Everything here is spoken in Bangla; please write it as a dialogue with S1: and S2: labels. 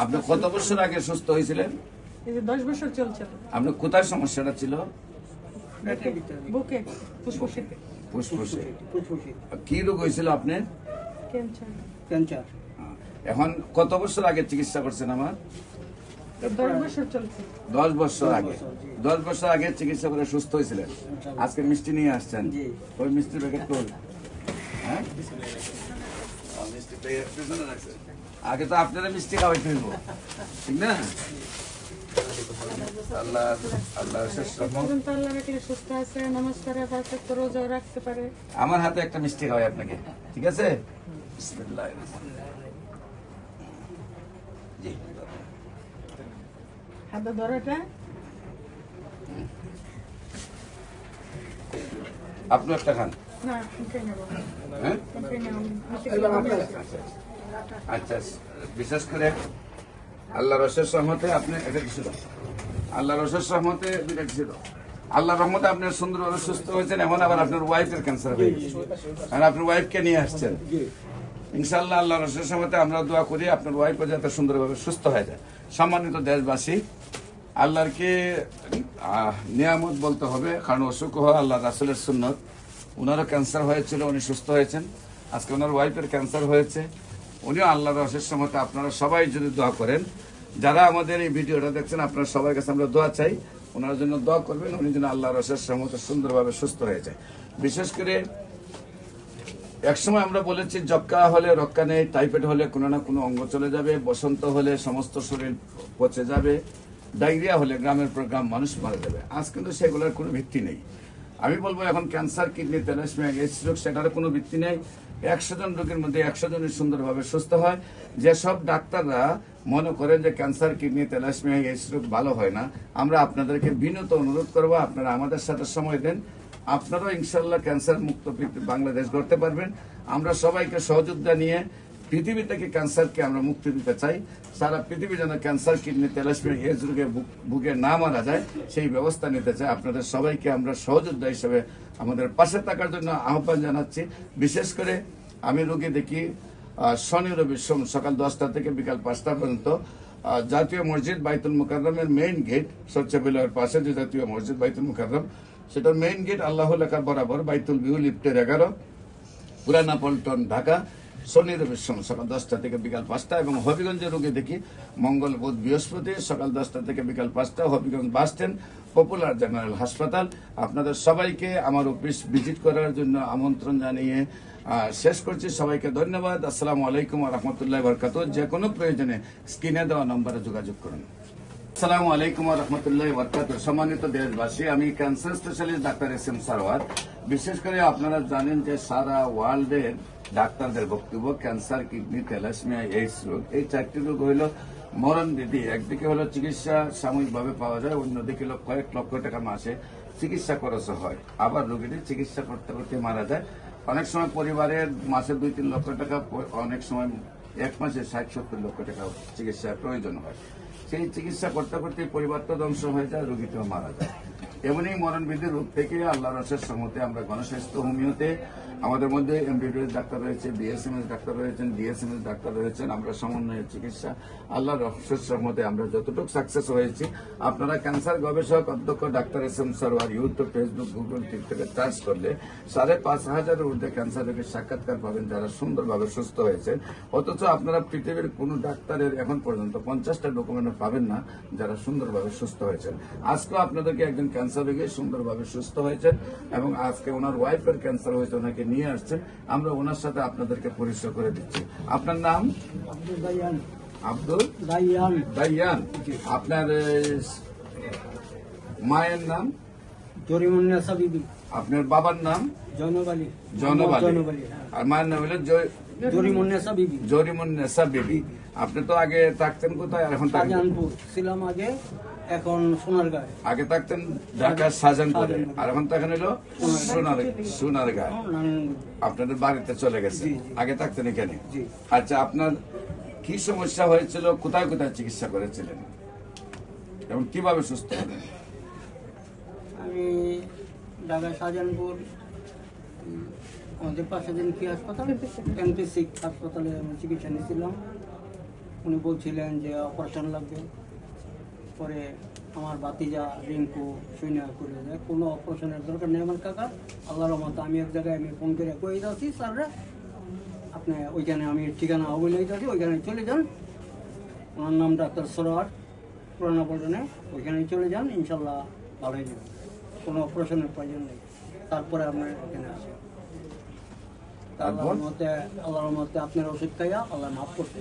S1: আপনি কত বছর আগে সুস্থ হয়েছিলেন?
S2: এই দশ বছর চলছে।
S1: আপনার কোথায় সমস্যাটা ছিল?
S2: বুকে ফুসফুসে
S1: ফুসফুসে।
S3: ফুসফুসে।
S1: কি রোগ হয়েছিল আপনার?
S2: ক্যান্সার।
S3: ক্যান্সার।
S1: এখন কত বছর আগে চিকিৎসা করছেন আমার?
S2: দশ বছর
S1: আগে। দশ বছর আগে চিকিৎসা করে সুস্থ হয়েছিলেন। আজকে মিষ্টি নিয়ে আসছেন। ওই মিষ্টি প্যাকেট কই হ্যাঁ? মিষ্টি প্যাকেট। আগে তো আপনারা মিষ্টি খাওয়াই ঠিক না? আল্লাহ আল্লাহ
S2: সুস্থ আছে রাখতে পারে।
S1: আমার হাতে একটা মিষ্টি খাওয়াই আপনাকে। ঠিক আছে। জি।
S2: হাতে ধরাটা
S1: আপনি একটা খান।
S2: না
S1: হ্যাঁ? আচ্ছা বিশেষ করে আল্লাহ রসের সহমতে আপনি এটা কিছু। আল্লাহ রসের সহমতে দুটা কিছু। আল্লাহ রহমতে আপনি সুন্দরভাবে সুস্থ হয়েছেন, এমন আবার আপনার ওয়াইফের ক্যান্সার হয়ে গেছে। আর আপনার ওয়াইফকে নিয়ে আসছেন। ইনশাল্লাহ আল্লাহ রসের সহমতে আমরা দোয়া করি, আপনার ওয়াইফও যাতে সুন্দরভাবে সুস্থ হয়ে যায়। সম্মানিত দেশবাসী আল্লাহরকে নিয়ামত বলতে হবে, কারণ অসুখ হওয়া আল্লাহ রাসুলের সুন্নত। ওনারও ক্যান্সার হয়েছিল, উনি সুস্থ হয়েছেন। আজকে ওনার ওয়াইফের ক্যান্সার হয়েছে। উনিও আল্লাহ রসের সমতে আপনারা সবাই যদি দোয়া করেন, যারা আমাদের এই ভিডিওটা দেখছেন, আপনারা সবার কাছে আমরা দোয়া চাই, ওনার জন্য দোয়া করবেন, উনি যেন আল্লাহ রসের সমতে সুন্দরভাবে সুস্থ হয়ে যায়। বিশেষ করে একসময় আমরা বলেছি, যক্কা হলে রক্ষা নেই, টাইফয়েড হলে কোনো না কোনো অঙ্গ চলে যাবে, বসন্ত হলে সমস্ত শরীর পচে যাবে, ডায়রিয়া হলে গ্রামের পর গ্রাম মানুষ মারা যাবে। আজ কিন্তু সেগুলোর কোনো ভিত্তি নেই। আমি বলব এখন ক্যান্সার কিডনি তেলাসমিয়া স্ট্রোক সেটার কোনো ভিত্তি নেই। একশো জন রোগীর মধ্যে একশো জনই সুন্দরভাবে সুস্থ হয়। যেসব ডাক্তাররা মনে করেন যে ক্যান্সার কিডনি তেলাসমিয়া স্ট্রোক ভালো হয় না, আমরা আপনাদেরকে বিনত অনুরোধ করব, আপনারা আমাদের সাথে সময় দেন। আপনারাও ইনশাল্লাহ ক্যান্সার মুক্ত বাংলাদেশ গড়তে পারবেন। আমরা সবাইকে সহযোগিতা নিয়ে পৃথিবী থেকে ক্যান্সারকে আমরা মুক্তি দিতে চাই, সারা পৃথিবী যেন ক্যান্সার কিডনি তেলাসমিয়া এজ রোগে ভুগে না মারা যায়, সেই ব্যবস্থা নিতে চাই। আপনাদের সবাইকে আমরা সহযোদ্ধা হিসেবে আমাদের পাশে থাকার জন্য আহ্বান জানাচ্ছি। বিশেষ করে আমি রোগী দেখি শনি, রবি, সোম সকাল দশটা থেকে বিকাল পাঁচটা পর্যন্ত। জাতীয় মসজিদ বাইতুল মুকাররমের মেইন গেট স্বচ্ছ বিলয়ের পাশে যে জাতীয় মসজিদ বাইতুল মুকাররম, সেটার মেইন গেট আল্লাহ লেখার বরাবর বাইতুল বিউ লিফটের এগারো, পুরানা পল্টন, ঢাকা। শনি রবির সময় সকাল দশটা থেকে বিকাল পাঁচটা এবং হবিগঞ্জের রোগী দেখি মঙ্গল বুধ বৃহস্পতি, সকাল দশটা থেকে বিকাল পাঁচটা Habiganj bus stand, popular general হাসপাতাল। আপনাদের সবাইকে আমার অফিস ভিজিট করার জন্য আমন্ত্রণ জানিয়ে শেষ করছি। সবাইকে ধন্যবাদ। আসসালামু আলাইকুম রহমতুল্লাহ বরকাত যে কোনো প্রয়োজনে স্ক্রিনে দেওয়া নম্বরে যোগাযোগ করুন। আসসালামু আলাইকুম রহমতুল্লাহ বরকাত সম্মানিত দেশবাসী, আমি ক্যান্সার স্পেশালিস্ট ডাক্তার এস এম সারওয়ার বিশেষ করে আপনারা জানেন যে সারা ওয়ার্ল্ডের ডাক্তারদের বক্তব্য ক্যান্সার, কিডনি তেলাসমিয়া এইডস রোগ। এই চারটি রোগ হইল মরণ বিধি একদিকে হলো চিকিৎসা সাময়িকভাবে পাওয়া যায়, অন্যদিকে কয়েক লক্ষ টাকা মাসে চিকিৎসা খরচ হয়। আবার রোগীটি চিকিৎসা করতে করতে মারা যায়। অনেক সময় পরিবারের মাসে দুই তিন লক্ষ টাকা, অনেক সময় এক মাসে ষাট সত্তর লক্ষ টাকা চিকিৎসার প্রয়োজন হয়। সেই চিকিৎসা করতে করতে পরিবার তো ধ্বংস হয়ে যায়, রোগীটিও মারা যায়। এমনই মরণবিধি রোগ থেকে আল্লাহ রসের সম্মতে আমরা গণস্বাস্থ্য হোমিওতে আমাদের মধ্যে এমবিবিএস ডাক্তার রয়েছে, বিএসএমএস ডাক্তার রয়েছেন, ডিএসএমএস ডাক্তার রয়েছেন, আমরা সমন্বয়ের চিকিৎসা আল্লাহ রসের সম্মতে আমরা যতটুকু সাকসেস হয়েছি। আপনারা ক্যান্সার গবেষক, অধ্যক্ষ, doctor S M Sarwar YouTube, Facebook, Google থেকে সার্চ করলে সাড়ে পাঁচ হাজারের ঊর্ধ্বে ক্যান্সার রোগীর সাক্ষাৎকার পাবেন যারা সুন্দরভাবে সুস্থ হয়েছেন। অথচ আপনারা পৃথিবীর কোনো ডাক্তারের এখন পর্যন্ত পঞ্চাশটা ডকুমেন্ট পাবেন না যারা সুন্দরভাবে সুস্থ হয়েছেন। আজকেও আপনাদেরকে একজন ক্যান্সার রোগী সুন্দরভাবে সুস্থ হয়েছেন এবং আজকে ওনার ওয়াইফের ক্যান্সার হয়েছে ওনাকে নিয়ে আসছেন। আমরা ওনার সাথে আপনাদেরকে পরিচয় করে দিচ্ছি। আপনার নাম?
S3: আব্দুল দাইয়ান
S1: আপনার মায়ের নাম?
S3: জরিমুন্নেসা বিবি
S1: আপনার বাবার নাম?
S3: আলী
S1: আলী
S3: হ্যাঁ।
S1: আর মায়ের নাম হলো
S3: জরিমুন্নেসা বিবি
S1: জরিমুন্নেসা বিবি আপনি তো আগে থাকতেন কোথায়? আর এখন
S3: ছিলাম আগে এখন সোনারগাঁয়ে
S1: আগে থাকতেন ঢাকার শাহজাহানপুরে আর এখন থাকেন হলো সোনার সোনার গায়ে। আপনাদের বাড়িতে চলে গেছে। আগে থাকতেন এখানে।
S3: জি।
S1: আচ্ছা আপনার কি সমস্যা হয়েছিল? কোথায় কোথায় চিকিৎসা করেছিলেন? এবং কীভাবে সুস্থ হলেন?
S3: আমি ঢাকা শাহজাহানপুর আমাদের পাশে দিন কি হাসপাতাল? এনপিসি হাসপাতালে আমি চিকিৎসা নিয়েছিলাম। উনি বলছিলেন যে অপারেশন লাগবে। পরে আমার বাতিজা রিঙ্কু সৈন্য করে দেয়। কোনো অপারেশনের দরকার নেই আমার কাকা। আল্লাহর মতো আমি এক জায়গায় আমি ফোন করে কয়ে যাচ্ছি স্যাররা আপনি ওইখানে আমি ঠিকানা অবৈল যাচ্ছি ওইখানে চলে যান। ওনার নাম ডাক্তার সরোয়ার। পুরানা পল্টনে ওইখানে চলে যান ইনশাল্লাহ ভালো হয়ে যাবে কোনো অপারেশনের প্রয়োজন নেই। তারপরে আপনার এখানে আসেন। আল্লাহর মতে আল্লাহর মতে আপনার ওষুধ খাইয়া আল্লাহ মাফ করতে